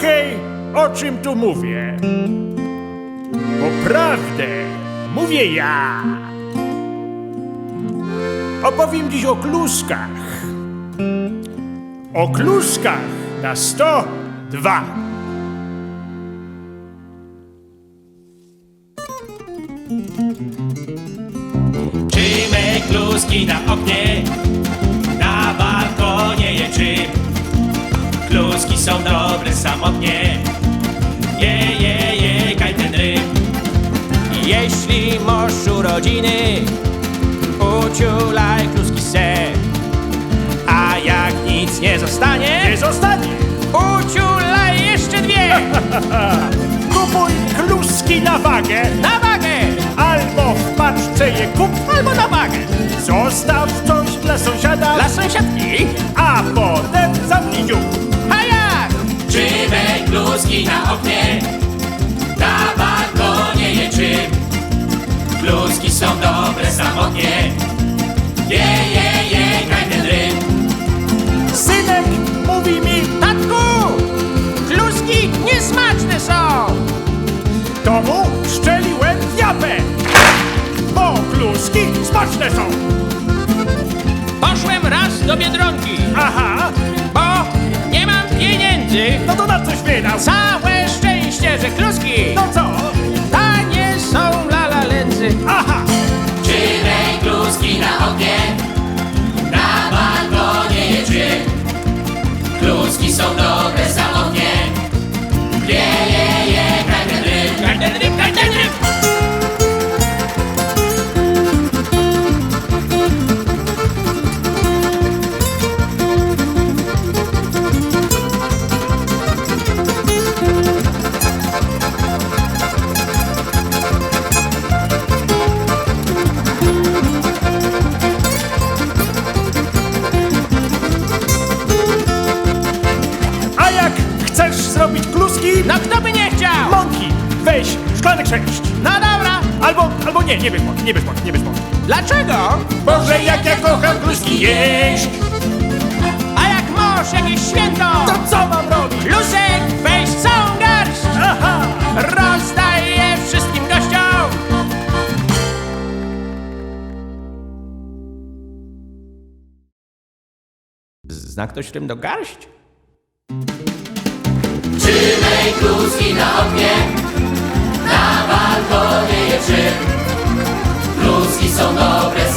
Słuchaj, o czym tu mówię. Bo prawdę mówię ja. Opowiem dziś o kluskach. O kluskach na 102. Czymy kluski na oknie, są dobre samotnie, je, je, je, kaj ten rym. Jeśli masz urodziny, uciulaj kluski se. A jak nic nie zostanie, Nie zostanie. uciulaj jeszcze dwie. Kupuj kluski na wagę, Na wagę, albo w paczce je kup, albo na wagę. zostaw coś dla sąsiada, Dla sąsiadki, na oknie, na balkonie je czym. Kluski są dobre samotnie, je, je, je, kaj ten rym. Synek mówi mi, Tatku, kluski niesmaczne są. to mu szczeliłem w japę. Bo kluski smaczne są. Poszłem raz do Biedronki, Aha, bo nie mam pieniędzy. No to na coś wydał. Całe szczęście, że kluski No No kto by nie chciał? Mąki, weź szklanek sześć. No dobra, Albo, albo nie, nie bierz mąki, nie bierz mąki, nie bierz mąki. dlaczego? Boże, jak ja kocham kluski jeść. A jak masz jakieś święto? To co mam robić? Lusek, weź całą garść, Aha, rozdaj je wszystkim gościom. Zna ktoś rym do garść? Czynej kluski na oknie, na balkonie je czym. Kluski są dobre